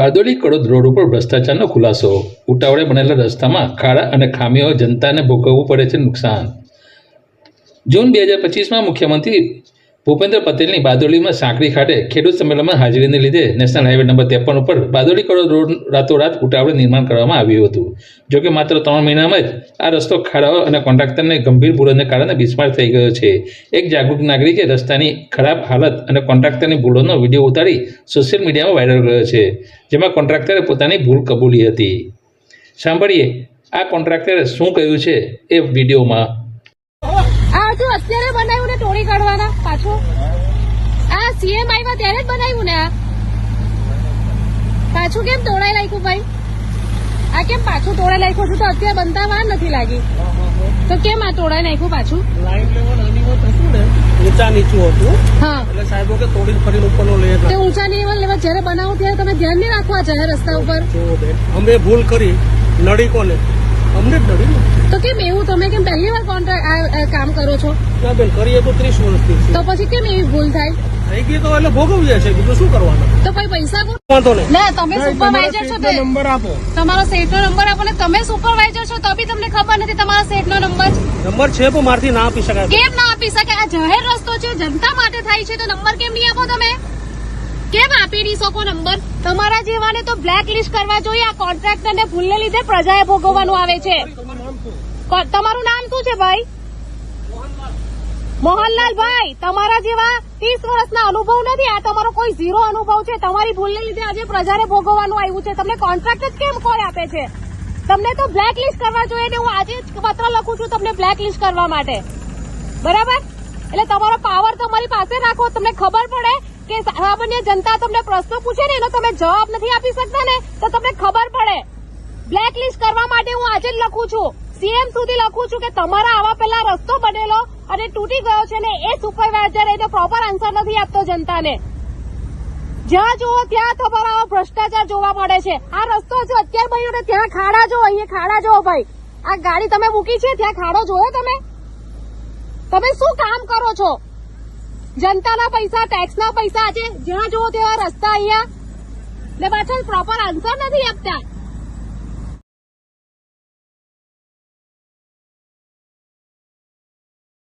Bardoli Kadod road ઉપર ભ્રષ્ટાચારનો ખુલાસો. ઉટાવળે બનેલા રસ્તામાં ખાડા અને ખામીઓ જનતાને ભોગવવું પડે છે નુકસાન. જૂન બે હજાર પચીસમાં મુખ્યમંત્રી ભૂપેન્દ્ર પટેલની બારડોલીમાં સાંકડી ખાતે ખેડૂત સંમેલનમાં હાજરીને લીધે નેશનલ હાઈવે નંબર ત્રેપન ઉપર બારડોલી કરોડ રોડ રાતોરાત ઉટાવળ નિર્માણ કરવામાં આવ્યું હતું. જોકે માત્ર ત્રણ મહિનામાં જ આ રસ્તો ખાડાઓ અને કોન્ટ્રાક્ટરને ગંભીર ભૂલોને કારણે બિસ્માર થઈ ગયો છે. એક જાગૃત નાગરિકે રસ્તાની ખરાબ હાલત અને કોન્ટ્રાક્ટરની ભૂલોનો વીડિયો ઉતારી સોશિયલ મીડિયામાં વાયરલ કર્યો છે, જેમાં કોન્ટ્રાક્ટરે પોતાની ભૂલ કબૂલી હતી. સાંભળીએ, આ કોન્ટ્રાક્ટરે શું કહ્યું છે એ વિડીયોમાં. અત્યારે બનાવ્યું ને તોડી કાઢવાના પાછો? આ સીએમ આવ્યા ત્યારે જ બનાવ્યું ને આ. પાછું કેમ તોડાઈ નાખ્યું ભાઈ? આ કેમ પાછું તોડાઈ નાખ્યું છું તો અત્યારે બનતા વાર નથી લાગી. તો કેમ આ તોડાઈ નાખ્યું પાછું? લાઈન લેવલ આની હતું ને ઊંચા નીચું હતું. હા. એટલે સાહેબો કે તોડી ફરી ઉપરનો લેયર તે ઊંચા લેવલ લેવા જ્યારે બનાવો ત્યારે તમે ધ્યાન નહીં રાખવા જાહેર રસ્તા ઉપર. અમે ભૂલ કરી નડી કોને? અમને જ નડી તો કેમ એવું? તમે કેમ પહેલી વાર કોન્ટ્રાક્ટ કામ કરો છો? ના બેન કરીએ તો ત્રીસ વર્ષથી. તો પછી કેમ એવી ભૂલ થાય? થઈ ગઈ તો એટલે ભોગવીએ છે. બીજું શું કરવાનું? તો પછી પૈસા કોણ વાંધો નહીં. ના તમે સુપરવાઇઝર છો તે નંબર આપો. તમારો સેટ નંબર આપો ને તમે સુપરવાઇઝર છો તો બી તમને ખબર નથી તમારા સેટ નંબર નંબર છે પણ મારથી ના આપી શકાય. કેમ ના આપી શકે આ જાહેર રસ્તો છે જનતા માટે થાય છે તો નંબર કેમ નહીં આપો તમે? કેમ આપી નહીં શકો નંબર? તમારા જેવાને તો બ્લેક લિસ્ટ કરવા જોઈએ, આ કોન્ટ્રાક્ટર ને ભૂલને લીધે પ્રજાએ ભોગવવાનું આવે છે. તમારું નામ શું છે ભાઈ? મોહનલાલ. ભાઈ તમારા જેવા ત્રીસ વર્ષના અનુભવ નથી, આ તમારો કોઈ ઝીરો અનુભવ છે. તમારી ભૂલને લીધે આજે પ્રજાને ભોગવવાનું આવ્યું છે. તમને કોન્ટ્રાક્ટ જ કેમ કોઈ આપે છે? તમને તો બ્લેક લિસ્ટ કરવા જોઈએ ને હું આજે જ પત્ર લખું છું તમને બ્લેક લિસ્ટ કરવા માટે. બરાબર? એટલે તમારો પાવર તમારી પાસે રાખો, તમને ખબર પડે કે સામાન્ય જનતા તમને પ્રશ્નો પૂછે ને એનો તમે જવાબ નથી આપી શકતા ને, તો તમને ખબર પડે. બ્લેક લિસ્ટ કરવા માટે હું આજે જ લખું છું. સીએમ સુધી લખું છું કે તમારા આવા પહેલા રસ્તો બનેલો અને તૂટી ગયો છે ને એ સુપરવાઇઝર એનો પ્રોપર આન્સર નથી આપતો જનતાને. જ્યાં જુઓ ત્યાં તમારા ભ્રષ્ટાચાર જોવા મળે છે. આ રસ્તો જો અત્યારે બન્યો ને ત્યાં ખાડા જો અહીંયા ખાડા જો ભાઈ. આ ગાડી તમે મૂકી છે, ત્યાં ખાડો જોયો તમે? તમે શું કામ કરો છો? જનતાના પૈસા ટેક્સના પૈસા આજે જ્યાં જુઓ તેવા રસ્તા અહીંયા. ને પાછળ પ્રોપર આન્સર નથી આપતા.